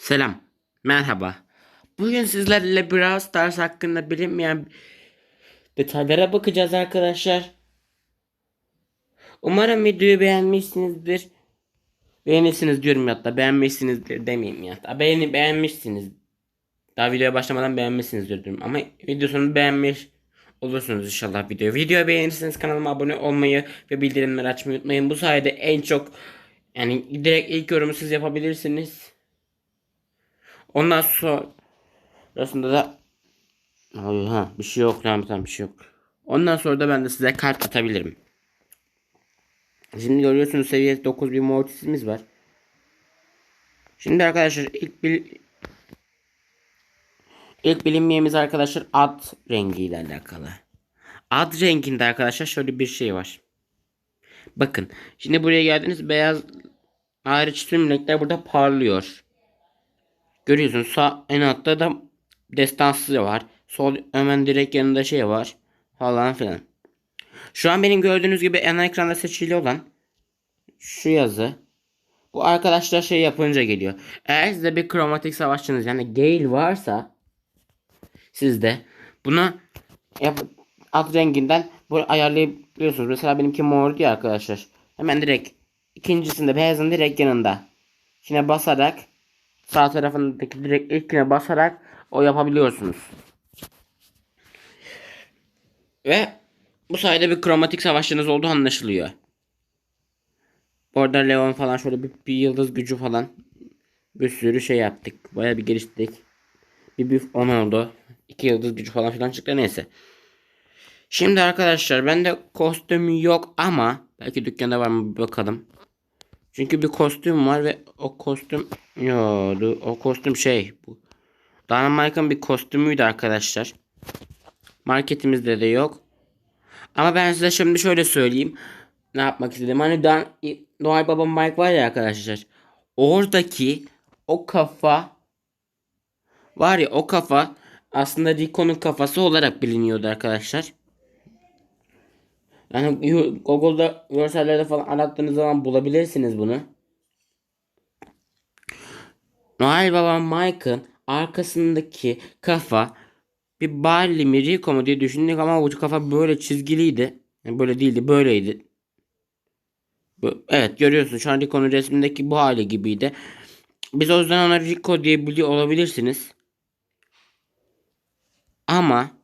Selam. Merhaba. Bugün sizlerle Brawl Stars hakkında bilinmeyen detaylara bakacağız arkadaşlar. Umarım videoyu beğenmişsinizdir. Beğenirsiniz diyorum ya da beğenmişsinizdir demeyeyim ya. Da beğeni beğenmişsiniz. Daha videoya başlamadan beğenmişsinizdir diyorum. Ama video sonunu beğenmiş olursunuz inşallah video. Videoyu beğenirseniz kanalıma abone olmayı ve bildirimleri açmayı unutmayın. Bu sayede en çok yani direkt ilk yorumu siz yapabilirsiniz. Ondan sonrasında da Ay, ha, bir şey yok tamam tamam bir şey yok. Ondan sonra da ben de size kart atabilirim. Şimdi görüyorsunuz seviye 9 bir mortisimiz var. Şimdi arkadaşlar ilk bil ilk bilinmeyemiz arkadaşlar ad rengiyle alakalı. Ad renginde arkadaşlar şöyle bir şey var. Bakın şimdi buraya geldiniz beyaz hariç tüm renkler burada parlıyor. Görüyorsun sağ en altta da destansı var. Sol hemen direkt yanında şey var. Falan filan. Şu an benim gördüğünüz gibi ana ekranda seçili olan şu yazı. Bu arkadaşlar şey yapınca geliyor. Eğer sizde bir kromatik savaşçınız yani Gale varsa sizde bunu yap, alt renginden bu ayarlayabiliyorsunuz. Mesela benimki mor diye arkadaşlar. Hemen direkt ikincisinde beyazın direkt yanında. Yine basarak sağ tarafındaki direkt ilkine basarak o yapabiliyorsunuz. Ve bu sayede bir kromatik savaşçınız olduğu anlaşılıyor. Bu Leon falan şöyle bir, bir yıldız gücü falan bir sürü şey yaptık. Baya bir geliştirdik. Bir büyük 10 oldu. 2 yıldız gücü falan filan çıktı neyse. Şimdi arkadaşlar bende kostüm yok ama belki dükkanda var mı bakalım. Çünkü bir kostüm var ve o kostüm yo o kostüm şey bu. Dynamite'ın bir kostümüydü arkadaşlar. Marketimizde de yok. Ama ben size şimdi şöyle söyleyeyim. Ne yapmak istedim. Hani Dan Noel Baba Mike var ya arkadaşlar. Oradaki o kafa var ya o kafa aslında Rico'nun kafası olarak biliniyordu arkadaşlar. Yani Google'da görsellerde falan arattığınız zaman bulabilirsiniz bunu. Noel Baba Mike'ın arkasındaki kafa bir Barley mi Rico mu diye düşündük ama bu kafa böyle çizgiliydi. Yani böyle değildi böyleydi. Evet görüyorsun şu an Rico'nun resmindeki bu hali gibiydi. Biz o yüzden ona Rico diye biliyor olabilirsiniz. Ama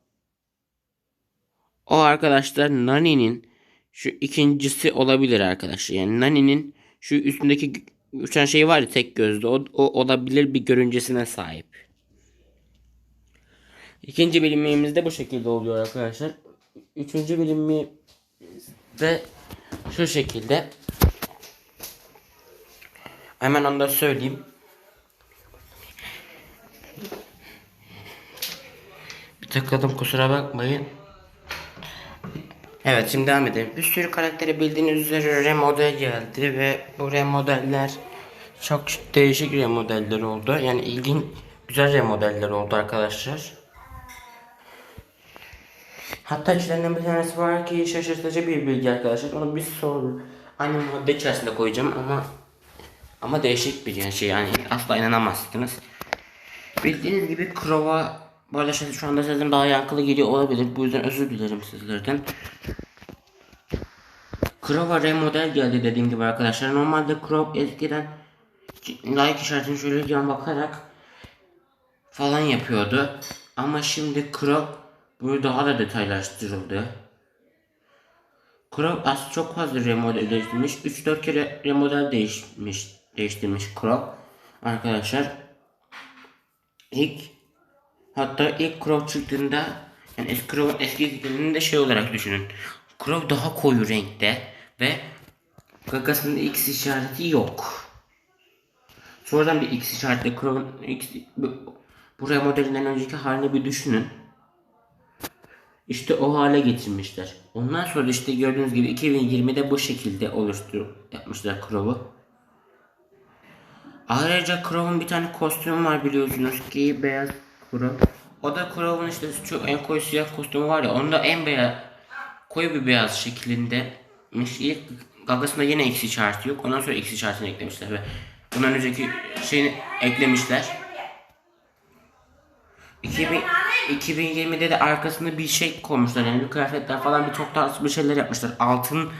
o arkadaşlar Nani'nin şu ikincisi olabilir arkadaşlar. Yani Nani'nin şu üstündeki uçan şey var ya tek gözlü. O, o olabilir bir görüncesine sahip. İkinci bilimimizde bu şekilde oluyor arkadaşlar. Üçüncü bilimimizde şu şekilde. Hemen onu da söyleyeyim. Bir takıldım kusura bakmayın. Evet şimdi devam edelim. Bir sürü karakteri bildiğiniz üzere remodel geldi ve bu remodeller çok değişik remodeller oldu. Yani ilginç güzel remodeller oldu arkadaşlar. Hatta içlerinden bir tanesi var ki şaşırtıcı bir bilgi arkadaşlar. Onu bir soru aynı madde içerisinde koyacağım ama ama değişik bir şey yani asla inanamazsınız. Bildiğiniz gibi Krova bu arada şimdi şu anda sesim daha yankılı geliyor olabilir. Bu yüzden özür dilerim sizlerden. Krova remodel geldi dediğim gibi arkadaşlar. Normalde Krov eskiden like işaretini şöyle yan bakarak falan yapıyordu. Ama şimdi Krov bu daha da detaylaştırıldı. Krov az çok fazla remodel değiştirmiş. 3-4 kere remodel değişmiş, değiştirmiş Krov. Arkadaşlar ilk hatta ilk Krov çıktığında yani eski Krov'un eski zihninde şey olarak düşünün. Krov daha koyu renkte ve gagasında X işareti yok. Sonradan bir X işaretli Krov'un X bu, bu remodelinden önceki halini bir düşünün. İşte o hale getirmişler. Ondan sonra işte gördüğünüz gibi 2020'de bu şekilde oluştur yapmışlar Crow'u. Ayrıca Crow'un bir tane kostümü var biliyorsunuz ki beyaz Crow. O da Crow'un işte çok en koyu siyah kostümü var ya onda en beyaz koyu bir beyaz şeklinde. İlk gagasında yine X işareti yok. Ondan sonra X işaretini eklemişler ve Bundan önceki şeyini eklemişler. 2000, 2020'de de arkasında bir şey koymuşlar yani bir kıyafetler falan bir çok tarzı bir şeyler yapmışlar. Altın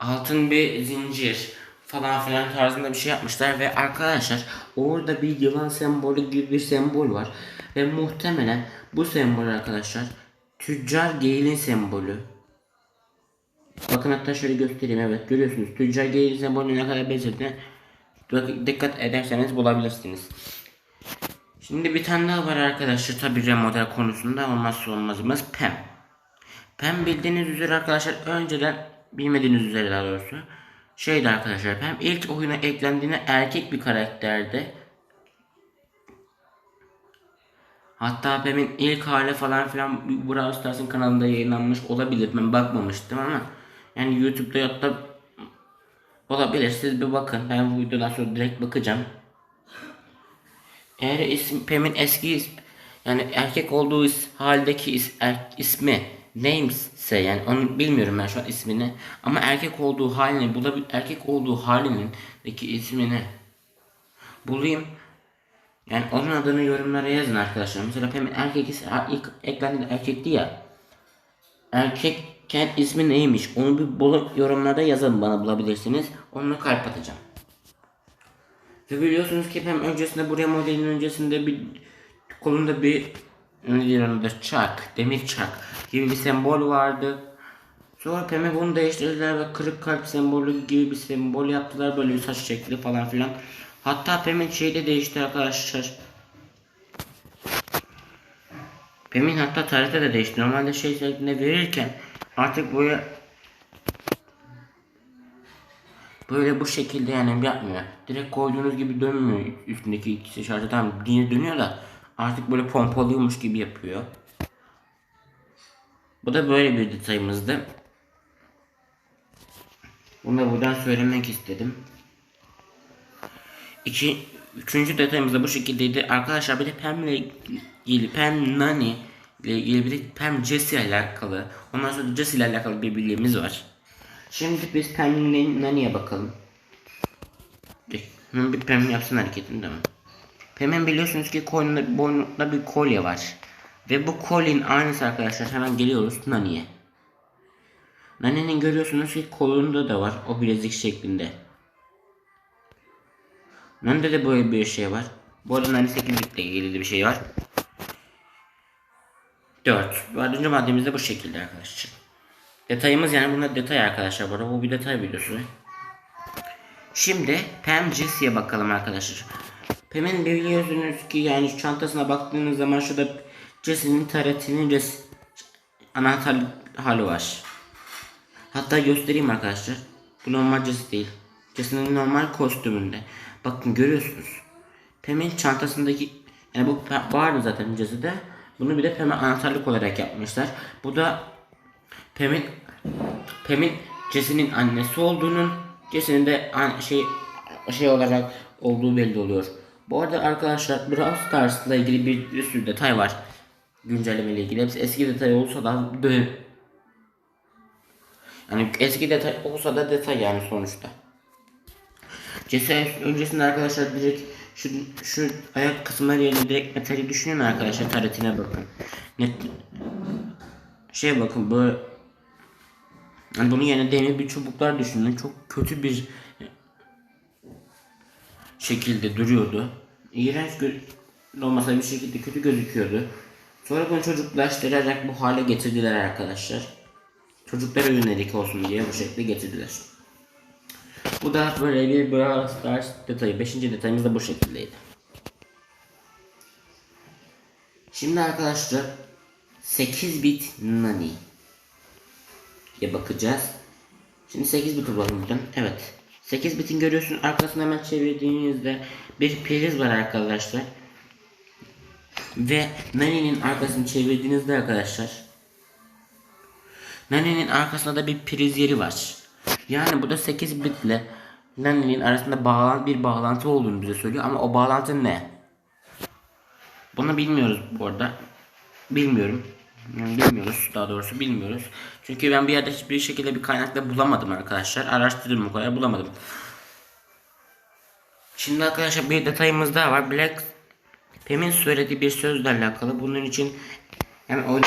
altın bir zincir falan filan tarzında bir şey yapmışlar ve arkadaşlar orada bir yılan sembolü gibi bir sembol var ve muhtemelen bu sembol arkadaşlar tüccar geyilin sembolü. Bakın hatta şöyle göstereyim evet görüyorsunuz tüccar geyilin sembolü ne kadar benzediğini Bak- dikkat ederseniz bulabilirsiniz. Şimdi bir tane daha var arkadaşlar tabi remodel konusunda olmazsa olmazımız PEM. PEM bildiğiniz üzere arkadaşlar önceden bilmediğiniz üzere daha doğrusu şeydi arkadaşlar PEM ilk oyuna eklendiğinde erkek bir karakterdi. Hatta PEM'in ilk hali falan filan Brawl Stars'ın kanalında yayınlanmış olabilir. Ben bakmamıştım ama yani YouTube'da ya da olabilir. Siz bir bakın. Ben bu videodan sonra direkt bakacağım. Eğer isim Pem'in eski yani erkek olduğu haldeki is, er- ismi Names'se yani onu bilmiyorum ben şu an ismini ama erkek olduğu halini bulabil erkek olduğu halindeki ismini bulayım. Yani onun adını yorumlara yazın arkadaşlar. Mesela Pem'in erkek is ilk eklendiğinde erkekti ya. Erkekken ismi neymiş? Onu bir bulup yorumlarda yazın bana bulabilirsiniz. Onunla kalp atacağım. Ve biliyorsunuz ki hem öncesinde buraya modelin öncesinde bir kolunda bir ne diyor onu da çak, demir çak gibi bir sembol vardı. Sonra Pem'e bunu değiştirdiler ve kırık kalp sembolü gibi bir sembol yaptılar. Böyle bir saç şekli falan filan. Hatta Pem'in şeyi de değişti arkadaşlar. Pem'in hatta tarihte de değişti. Normalde şey şeklinde verirken artık böyle Böyle bu şekilde yani yapmıyor. Direkt koyduğunuz gibi dönmüyor üstündeki ikisi şarjı yine dönüyor da artık böyle pompalıyormuş gibi yapıyor. Bu da böyle bir detayımızdı. Bunu da buradan söylemek istedim. İki, üçüncü detayımız da bu şekildeydi. Arkadaşlar bir de Pam'le ilgili Pam Nani ile ilgili bir de Pam Jesse ile alakalı. Ondan sonra Jesse ile alakalı bir bilgimiz var. Şimdi biz Pam'le Nani'ye bakalım. Bir Pam yapsın hareketini değil mi? Pam'in biliyorsunuz ki koynunda, boynunda bir kolye var. Ve bu kolyenin aynısı arkadaşlar hemen geliyoruz Nani'ye. Nani'nin görüyorsunuz ki kolunda da var o bilezik şeklinde. Nani'de de böyle bir şey var. Bu arada Nani 8'likle ilgili bir şey var. 4. Dördüncü maddemiz de bu şekilde arkadaşlar. Detayımız yani bunlar detay arkadaşlar bu bu bir detay videosu. Şimdi Jesse'ye bakalım arkadaşlar. Pam'in biliyorsunuz ki yani çantasına baktığınız zaman şurada Jesse'nin taretinin res anahtar hali var. Hatta göstereyim arkadaşlar. Bu normal Jesse değil. Jesse'nin normal kostümünde. Bakın görüyorsunuz. Pam'in çantasındaki yani bu vardı zaten Jesse'de. Bunu bir de Pam'e anahtarlık olarak yapmışlar. Bu da Pam'in Pam'in Jesse'nin annesi olduğunun Jesse'nin de şey şey olarak olduğu belli oluyor. Bu arada arkadaşlar Brawl Stars'la ilgili bir, bir sürü detay var. Güncelleme ile ilgili. Hepsi eski detay olsa da böyle yani eski detay olsa da detay yani sonuçta. Jesse öncesinde arkadaşlar direkt şu, şu ayak kısımları yerine direkt metali düşünün arkadaşlar taretine bakın. Net, şey bakın böyle yani bunun yerine demir bir çubuklar düşünün. Çok kötü bir şekilde duruyordu. İğrenç gö- olmasa bir şekilde kötü gözüküyordu. Sonra bunu çocuklaştırarak bu hale getirdiler arkadaşlar. Çocuklara yönelik olsun diye bu şekilde getirdiler. Bu da böyle bir Brawl Stars detayı. Beşinci detayımız da bu şekildeydi. Şimdi arkadaşlar 8 bit Nani diye bakacağız. Şimdi 8 bit bulalım buradan. Evet. 8 bitin görüyorsun arkasını hemen çevirdiğinizde bir priz var arkadaşlar. Ve Nani'nin arkasını çevirdiğinizde arkadaşlar Nani'nin arkasında da bir priz yeri var. Yani bu da 8 bitle Nani'nin arasında bağlan bir bağlantı olduğunu bize söylüyor ama o bağlantı ne? Bunu bilmiyoruz bu arada. Bilmiyorum. Bilmiyoruz daha doğrusu bilmiyoruz. Çünkü ben bir yerde hiçbir şekilde bir kaynakla bulamadım arkadaşlar. Araştırdım o kadar bulamadım. Şimdi arkadaşlar bir detayımız daha var. Black Pem'in söylediği bir sözle alakalı. Bunun için hemen oyun...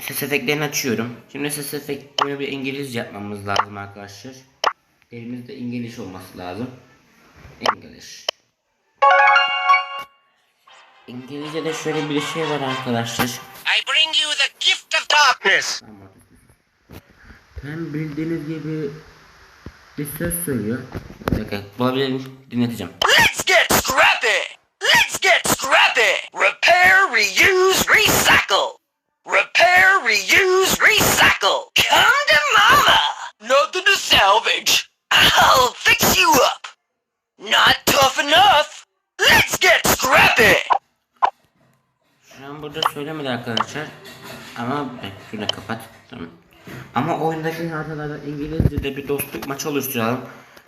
Ses efektlerini açıyorum. Şimdi ses efektlerini bir İngilizce yapmamız lazım arkadaşlar. Elimizde İngiliz olması lazım. English. İngilizce'de şöyle bir şey var arkadaşlar. I bring you the gift of darkness. Hem bildiğiniz gibi bir söz söylüyor. Dakika bulabilirim dinleteceğim. Let's get scrappy. Let's get scrappy. Repair, reuse, recycle. Repair, reuse, recycle. Come to mama. Nothing to salvage. I'll fix you up. Not tough enough. Let's get scrappy. Şu an burada söylemedi arkadaşlar. Ama şunu kapat. Tamam. Ama oyundaki haritalarda İngilizce'de bir dostluk maçı oluşturalım.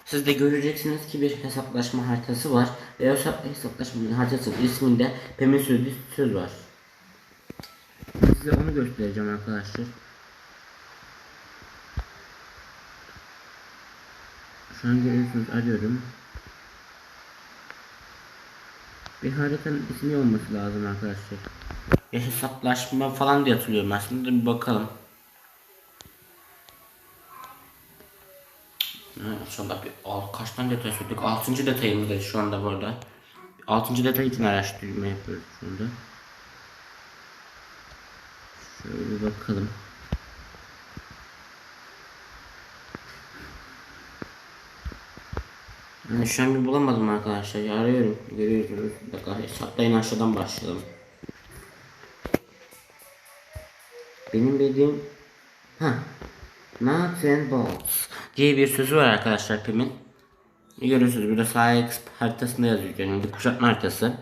Siz de göreceksiniz ki bir hesaplaşma haritası var. Ve o hesap- hesaplaşma haritasının isminde Pem'in söylediği söz var. Size onu göstereceğim arkadaşlar. Şu an görüyorsunuz arıyorum. Bir haritanın ismi olması lazım arkadaşlar. Ya hesaplaşma falan diye hatırlıyorum aslında bir bakalım. Şu anda bir al, kaç tane detay söyledik? Altıncı detayımızdayız şu anda burada. Altıncı detay için araştırma yapıyoruz şu anda. Şöyle bakalım. Yani şu an bir bulamadım arkadaşlar. Arıyorum. Görüyorsunuz. Dakika hesaplayın aşağıdan başlayalım. Benim bildiğim ha Nuts and Bolts diye bir sözü var arkadaşlar Pim'in. Görüyorsunuz burada X haritasında yazıyor. Yani kuşatma haritası.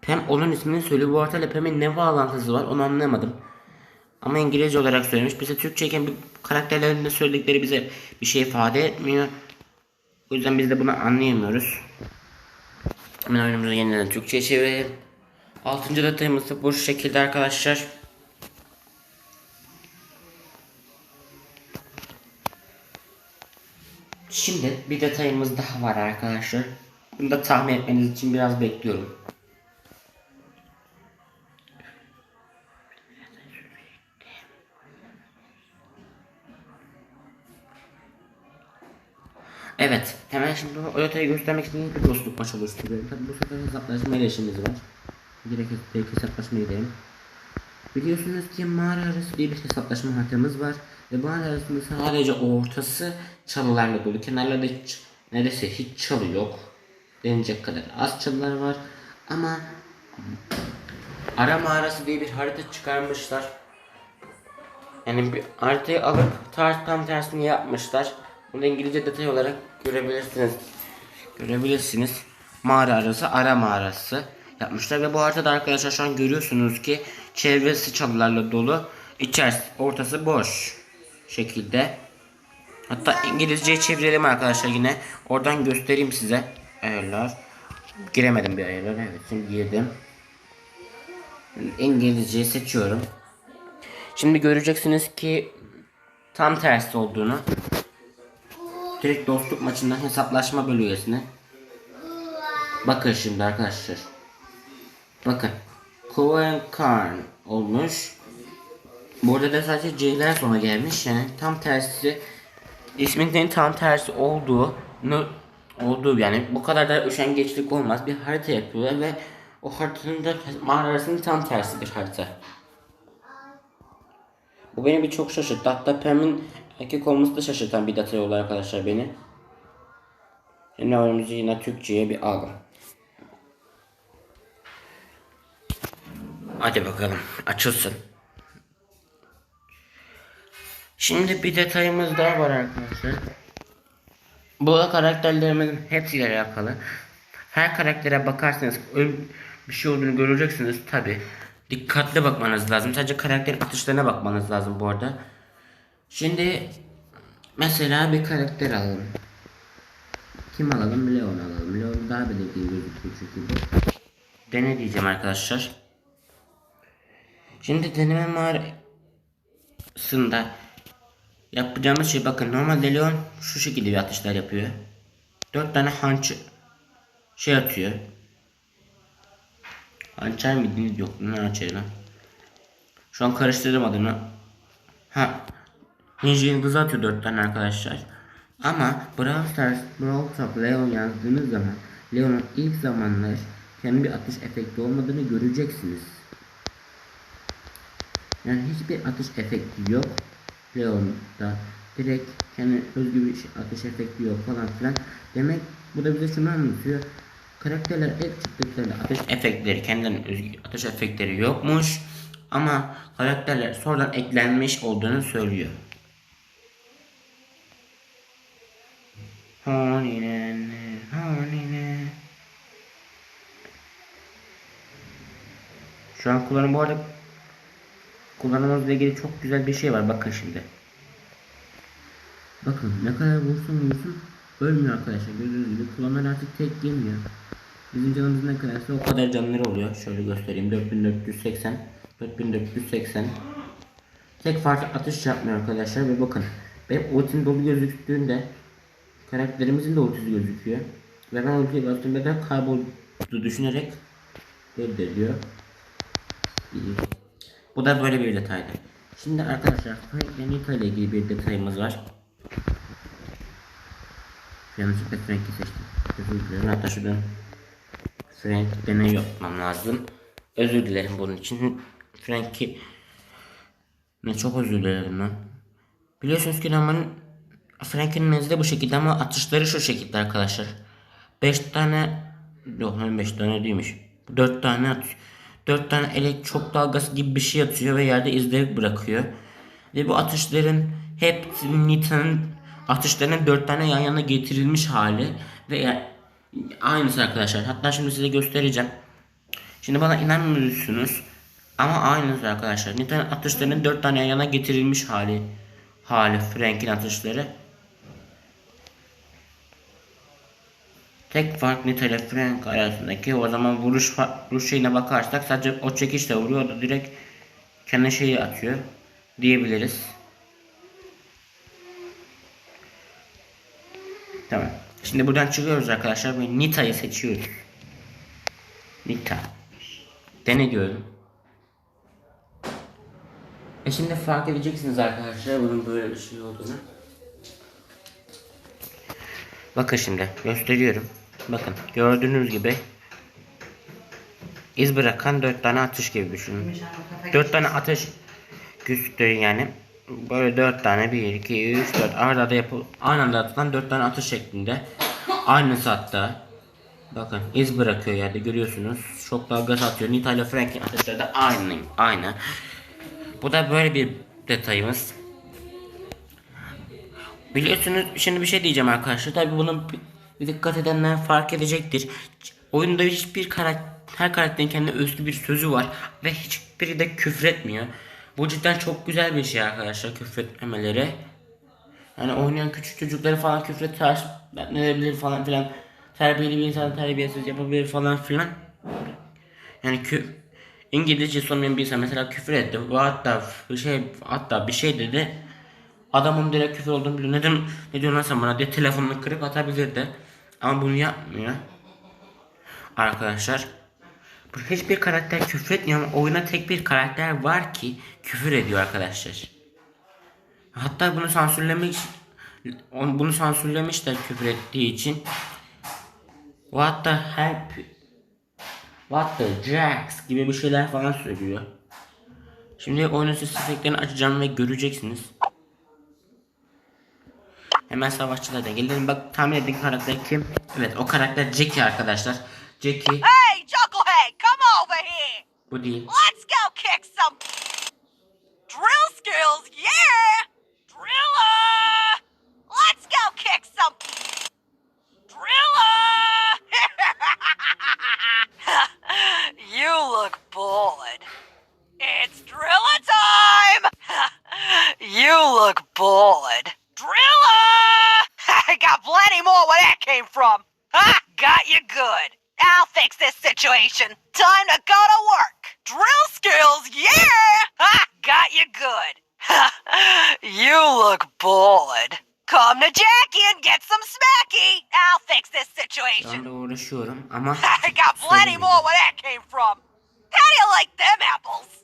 Pem onun ismini söylüyor. Bu haritayla Pem'in ne bağlantısı var onu anlamadım. Ama İngilizce olarak söylemiş. Bize Türkçeyken bir karakterlerin de söyledikleri bize bir şey ifade etmiyor. O yüzden biz de bunu anlayamıyoruz. Hemen oyunumuzu yeniden Türkçe'ye çevirelim. Altıncı detayımız da bu şekilde arkadaşlar. Şimdi bir detayımız daha var arkadaşlar. Bunu da tahmin etmeniz için biraz bekliyorum. Evet, hemen şimdi o detayı göstermek için bir dostluk maçı oluşturuyorum. Tabi bu sefer hesaplaşma ile işimiz var. Direkt, direkt hesaplaşmaya gidelim. Biliyorsunuz ki mağara arası diye bir hesaplaşma haritamız var. Ve mağara arasında sadece ortası çalılarla dolu. Kenarlarda hiç, neredeyse hiç çalı yok. Denecek kadar az çalılar var. Ama ara mağarası diye bir harita çıkarmışlar. Yani bir haritayı alıp ters tam tersini yapmışlar. Bunu İngilizce detay olarak görebilirsiniz. Görebilirsiniz. Mağara arası ara mağarası yapmışlar ve bu haritada arkadaşlar şu an görüyorsunuz ki çevresi çalılarla dolu. İçerisi ortası boş şekilde. Hatta İngilizceyi çevirelim arkadaşlar yine. Oradan göstereyim size. Ayarlar. Giremedim bir ayarlar. Evet şimdi girdim. İngilizceyi seçiyorum. Şimdi göreceksiniz ki tam tersi olduğunu. Direkt dostluk maçından hesaplaşma bölgesine. Bakın şimdi arkadaşlar. Bakın. Cohen Karn olmuş. Burada da sadece C'ler sona gelmiş yani tam tersi isminin tam tersi olduğu olduğu yani bu kadar da üşengeçlik olmaz bir harita yapıyorlar ve o haritanın da mağarasının tam tersi bir harita. Bu beni bir çok şaşırttı. Hatta Pam'in erkek olması da şaşırtan bir detay oldu arkadaşlar beni. Şimdi oyunumuzu yine Türkçe'ye bir alalım. Hadi bakalım açılsın. Şimdi bir detayımız daha var arkadaşlar. Bu karakterlerimizin hepsiyle alakalı. Her karaktere bakarsanız bir şey olduğunu göreceksiniz tabi. Dikkatli bakmanız lazım. Sadece karakter atışlarına bakmanız lazım bu arada. Şimdi mesela bir karakter alalım. Kim alalım? Leon alalım. Leon daha belirgin gözüküyor çünkü. Dene diyeceğim arkadaşlar. Şimdi deneme mağarasında Yapacağımız şey bakın normalde Leon şu şekilde bir atışlar yapıyor. 4 tane hançer şey atıyor. Hançer miydi? Yok ne hançeri lan? Şu an karıştırdım adını. Ha. Ninja yıldızı atıyor 4 tane arkadaşlar. Ama Brawl Stars Brawl Talk Leon yazdığınız zaman Leon'un ilk zamanlar kendi bir atış efekti olmadığını göreceksiniz. Yani hiçbir atış efekti yok. Leon'da direkt kendi özgü bir şey- atış efekti yok falan filan. Demek bu da bize şunu anlatıyor. Karakterler ilk çıktıklarında atış efektleri kendilerinin özgü atış efektleri yokmuş. Ama karakterler sonradan eklenmiş olduğunu söylüyor. Honine, honine. Şu an kullanım bu arada kullanımımızla ilgili çok güzel bir şey var. Bakın şimdi. Bakın ne kadar vursun vursun ölmüyor arkadaşlar. Gördüğünüz gibi kullanımlar artık tek yemiyor. Bizim canımız ne kadarsa o kadar canları oluyor. Şöyle göstereyim. 4480 4480 Tek farklı atış yapmıyor arkadaşlar ve bakın benim ultim dolu gözüktüğünde karakterimizin de ultisi gözüküyor. Ve ben ultiye bastığımda da kayboldu düşünerek reddediyor. İyi. Bu da böyle bir detaydı. Şimdi arkadaşlar Frank ile ilgili bir detayımız var. Yanlışlıkla Frank'i seçtim. Özür dilerim. Hatta şuradan Frank deney yapmam lazım. Özür dilerim bunun için. Frank'i ne çok özür dilerim lan. Biliyorsunuz ki Raman'ın Frank'in menzili bu şekilde ama atışları şu şekilde arkadaşlar. 5 tane yok lan 5 tane değilmiş. 4 tane at 4 tane elek çok dalgası gibi bir şey atıyor ve yerde izleri bırakıyor. Ve bu atışların hep Nita'nın atışlarının 4 tane yan yana getirilmiş hali ve aynısı arkadaşlar. Hatta şimdi size göstereceğim. Şimdi bana inanmıyorsunuz ama aynısı arkadaşlar. Nita'nın atışlarının 4 tane yan yana getirilmiş hali hali Frank'in atışları. Tek fark Nita Frank arasındaki o zaman vuruş vuruş şeyine bakarsak sadece o çekişle vuruyor da direkt kendi şeyi atıyor diyebiliriz. Tamam. Şimdi buradan çıkıyoruz arkadaşlar ve Nita'yı seçiyoruz. Nita. Dene diyorum. E şimdi fark edeceksiniz arkadaşlar bunun böyle bir şey olduğunu. Bakın şimdi gösteriyorum. Bakın gördüğünüz gibi iz bırakan 4 tane atış gibi düşünün. 4 tane atış gösteriyor yani. Böyle 4 tane 1 2 3 4 arada da yapıl aynı anda atılan 4 tane atış şeklinde. Aynısı hatta. Bakın iz bırakıyor yerde görüyorsunuz. Çok daha gaz atıyor. Nita ile Frank'in atışları da aynı. Aynı. Bu da böyle bir detayımız. Biliyorsunuz şimdi bir şey diyeceğim arkadaşlar. Tabi bunu bir- bir dikkat edenler fark edecektir. Oyunda hiçbir karakter, her karakterin kendi özgü bir sözü var ve hiçbiri de küfretmiyor. Bu cidden çok güzel bir şey arkadaşlar küfretmemeleri. Yani oynayan küçük çocukları falan küfret ters edebilir falan filan. Terbiyeli bir insan terbiyesiz yapabilir falan filan. Yani kü İngilizce sormayan bir insan mesela küfür etti. Hatta şey hatta bir şey dedi. Adamın direkt küfür olduğunu biliyor. Neden ne diyorsun lan sen bana diye telefonunu kırıp atabilirdi. Ama bunu yapmıyor. Arkadaşlar. Bu Hiçbir karakter küfür etmiyor ama oyuna tek bir karakter var ki küfür ediyor arkadaşlar. Hatta bunu sansürlemek bunu sansürlemişler küfür ettiği için. What the help What the jacks gibi bir şeyler falan söylüyor. Şimdi oyunun ses efektlerini açacağım ve göreceksiniz. Hemen savaşçılara gelelim. Bak tahmin edin karakter kim? Evet o karakter Jackie arkadaşlar. Jackie Hey, Chucklehead, come over here. bu değil. Let's go kick some drill skills, yeah! Driller! Let's go kick some driller! you look bored. It's driller time! you look bored. Driller! I got plenty more where that came from. Ha! Got you good. I'll fix this situation. Time to go to work. Drill skills, yeah! Ha! Got you good. you look bored. Come to Jackie and get some smacky. I'll fix this situation. anda uğraşıyorum ama I got plenty more where that came from. How do you like them apples?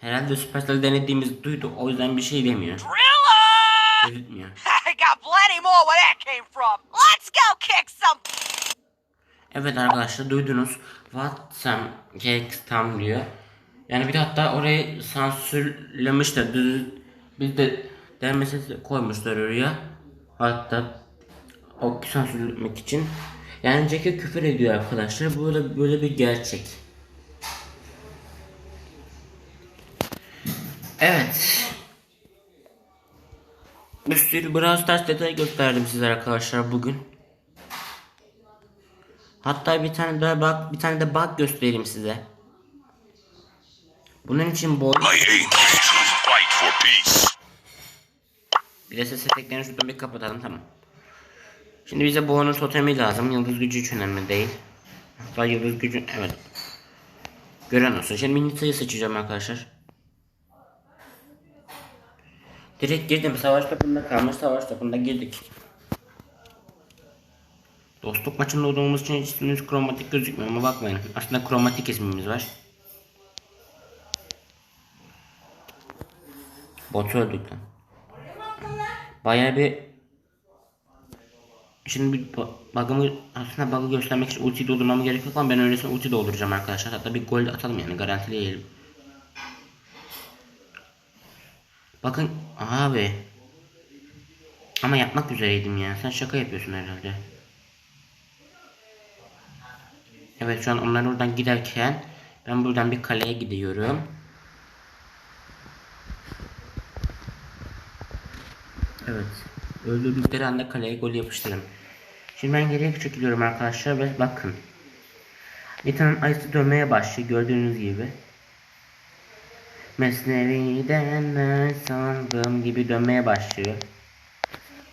herhalde Supercell denediğimiz duydu o yüzden bir şey demiyor. Driller! Gözükmüyor. Got plenty more where that came from. Let's go kick some. Evet arkadaşlar duydunuz. What some cakes tam diyor. Yani bir de hatta orayı sansürlemişler. Düz, biz de denmesi koymuşlar oraya. Hatta o sansürlemek için. Yani Jack'e küfür ediyor arkadaşlar. Böyle böyle bir gerçek. Evet. Sürü Brawl Stars detayı gösterdim size arkadaşlar bugün. Hatta bir tane daha bak, bir tane de bug göstereyim size. Bunun için peace. bir de ses efektlerini şuradan bir kapatalım tamam. Şimdi bize boğanın totemi lazım. Yıldız gücü hiç önemli değil. Hatta yıldız gücü evet. Gören olsun. Şimdi Minita'yı seçeceğim arkadaşlar. Direkt girdim. Savaş topunda kalmış. Savaş topunda girdik. Dostluk maçında olduğumuz için ismimiz kromatik gözükmüyor ama bakmayın. Aslında kromatik ismimiz var. Botu öldük lan. Bayağı bir Şimdi bir bug'ımı aslında bug'ı göstermek için ulti doldurmam gerek yok ama ben öylesine ulti dolduracağım arkadaşlar. Hatta bir gol atalım yani garantileyelim. Bakın abi. Ama yapmak üzereydim ya. Sen şaka yapıyorsun herhalde. Evet şu an onlar oradan giderken ben buradan bir kaleye gidiyorum. Evet. Öldürdükleri anda kaleye gol yapıştırın. Şimdi ben geriye çekiliyorum arkadaşlar ve bakın. Ethan'ın ayısı dönmeye başlıyor gördüğünüz gibi. Mesnevi'den ne sandım gibi dönmeye başlıyor.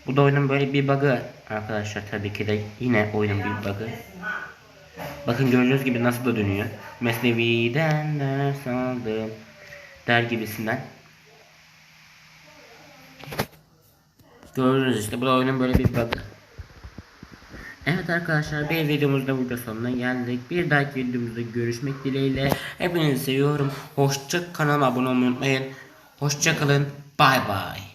Bu da oyunun böyle bir bug'ı arkadaşlar tabii ki de yine oyunun bir bug'ı. Bakın gördüğünüz gibi nasıl da dönüyor. Mesnevi'den ne sandım der gibisinden. Gördünüz işte bu da oyunun böyle bir bug'ı. Evet arkadaşlar bir videomuzda burada sonuna geldik. Bir dahaki videomuzda görüşmek dileğiyle. Hepinizi seviyorum. Hoşça kanalıma abone olmayı unutmayın. Hoşça kalın. Bay bay.